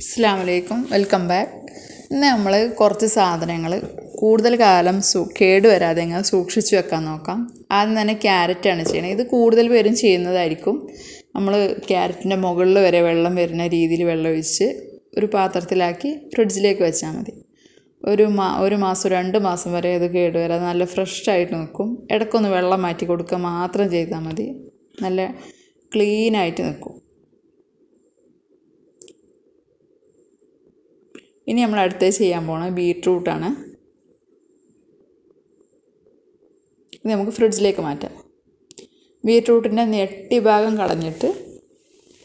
അസ്സാം വലൈക്കും welcome back. ഇന്ന് നമ്മൾ കുറച്ച് സാധനങ്ങൾ കൂടുതൽ കാലം സൂ കേട് വരാതെ എങ്ങനെ സൂക്ഷിച്ചു വെക്കാൻ നോക്കാം. ആദ്യം തന്നെ ക്യാരറ്റാണ് ചെയ്യണത് ഇത് കൂടുതൽ പേരും ചെയ്യുന്നതായിരിക്കും. നമ്മൾ ക്യാരറ്റിന്റെ മുകളിൽ വരെ വെള്ളം വരുന്ന രീതിയിൽ വെള്ളം ഒഴിച്ച് ഒരു പാത്രത്തിലാക്കി ഫ്രിഡ്ജിലേക്ക് വെച്ചാൽ മതി. ഒരു മാ ഒരു മാസം രണ്ട് മാസം വരെ ഇത് കേട് വരാതെ നല്ല ഫ്രഷായിട്ട് നിൽക്കും. ഇടയ്ക്കൊന്ന് വെള്ളം മാറ്റി കൊടുക്കുക മാത്രം ചെയ്താൽ മതി. നല്ല ക്ലീനായിട്ട് നിൽക്കും. ഇനി നമ്മൾ അടുത്തത് ചെയ്യാൻ പോണത് ബീട്രൂട്ടാണ് ഇത് നമുക്ക് ഫ്രിഡ്ജിലേക്ക് മാറ്റാം. ബീട്രൂട്ടിന്റെ നെട്ടി ഭാഗം കളഞ്ഞിട്ട്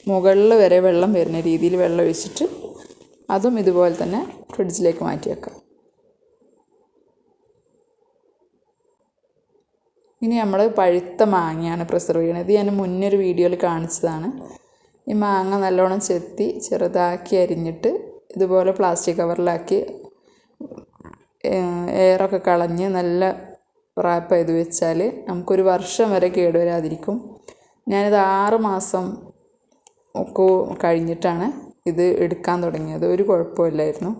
മുകളിൽ വരെ വെള്ളം വരുന്ന രീതിയിൽ വെള്ളം ഒഴിച്ചിട്ട് അതും ഇതുപോലെ തന്നെ ഫ്രിഡ്ജിലേക്ക് മാറ്റി വെക്കാം ഇനി നമ്മൾ പഴുത്ത മാങ്ങയാണ് പ്രിസർവ് ചെയ്യുന്നത് ഇത് ഞാൻ മുന്നൊരു വീഡിയോയിൽ കാണിച്ചതാണ്. ഈ മാങ്ങ നല്ലോണം ചെത്തി ചെറുതാക്കി അരിഞ്ഞിട്ട് ഇതുപോലെ പ്ലാസ്റ്റിക് കവറിലാക്കി എയറൊക്കെ കളഞ്ഞ് നല്ല റാപ്പ് ചെയ്ത് വെച്ചാൽ നമുക്കൊരു വർഷം വരെ കേടുവരാതിരിക്കും. ഞാനിത് ആറ് മാസം ഒക്കെ കഴിഞ്ഞിട്ടാണ് ഇത് എടുക്കാൻ തുടങ്ങിയത്. ഒരു കുഴപ്പമില്ലായിരുന്നു.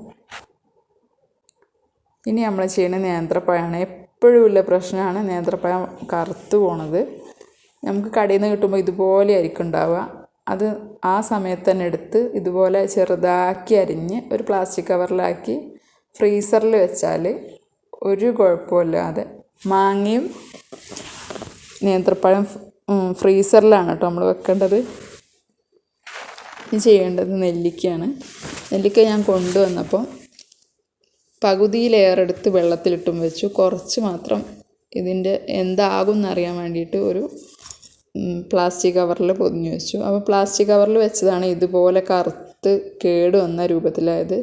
ഇനി നമ്മൾ ചെയ്യുന്ന നേന്ത്രപ്പഴമാണ് എപ്പോഴും ഉള്ള പ്രശ്നമാണ്. നേന്ത്രപ്പഴം കറുത്തു പോണത്. നമുക്ക് കടയിൽ നിന്ന് കിട്ടുമ്പോൾ ഇതുപോലെ ആയിരിക്കും ഉണ്ടാവുക. അത് ആ സമയത്ത് തന്നെ എടുത്ത് ഇതുപോലെ ചെറുതാക്കി അരിഞ്ഞ് ഒരു പ്ലാസ്റ്റിക് കവറിലാക്കി ഫ്രീസറിൽ വെച്ചാൽ ഒരു കുഴപ്പമില്ലാതെ മാങ്ങയും നേന്ത്രപ്പഴം ഫ്രീസറിലാണ് കേട്ടോ നമ്മൾ വെക്കേണ്ടത്. ചെയ്യേണ്ടത് നെല്ലിക്കയാണ്. നെല്ലിക്ക ഞാൻ കൊണ്ടുവന്നപ്പോൾ പകുതിയിലേറെടുത്ത് വെള്ളത്തിലിട്ടും വെച്ചു. കുറച്ച് മാത്രം ഇതിന്റെ എന്താകും എന്നറിയാൻ വേണ്ടിയിട്ട് ഒരു പ്ലാസ്റ്റിക് കവറിൽ പൊതിഞ്ഞു വെച്ചു. അപ്പോൾ പ്ലാസ്റ്റിക് കവറിൽ വെച്ചതാണ് ഇതുപോലെ കറുത്ത് കേട് വന്ന രൂപത്തിലായത്.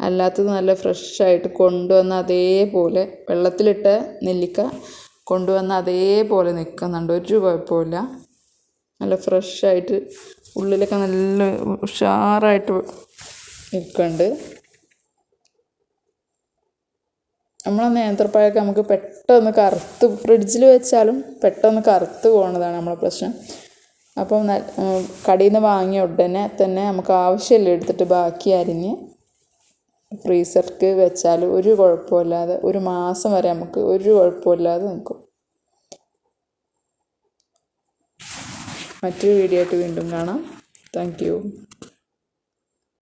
അല്ലാത്തത് നല്ല ഫ്രഷായിട്ട് കൊണ്ടുവന്ന അതേപോലെ വെള്ളത്തിലിട്ട നെല്ലിക്ക കൊണ്ടുവന്ന അതേപോലെ നിൽക്കുന്നുണ്ട് ഒരു കുഴപ്പമില്ല നല്ല ഫ്രഷായിട്ട് ഉള്ളിലൊക്കെ നല്ല ഉഷാറായിട്ട് നിൽക്കുന്നുണ്ട് നമ്മളെ നേന്ത്രപ്പഴമൊക്കെ നമുക്ക് പെട്ടെന്ന് കറുത്ത് ഫ്രിഡ്ജിൽ വെച്ചാലും പെട്ടെന്ന് കറുത്ത് പോകുന്നതാണ് നമ്മളെ പ്രശ്നം. അപ്പം കടയിൽ നിന്ന് വാങ്ങിയ ഉടനെ തന്നെ നമുക്ക് ആവശ്യമില്ല എടുത്തിട്ട് ബാക്കി അരിഞ്ഞ് ഫ്രീസർക്ക് വെച്ചാൽ ഒരു കുഴപ്പമില്ലാതെ ഒരു മാസം വരെ നമുക്ക് ഒരു കുഴപ്പമില്ലാതെ നിൽക്കും മറ്റൊരു വീഡിയോ ആയിട്ട് വീണ്ടും കാണാം. താങ്ക്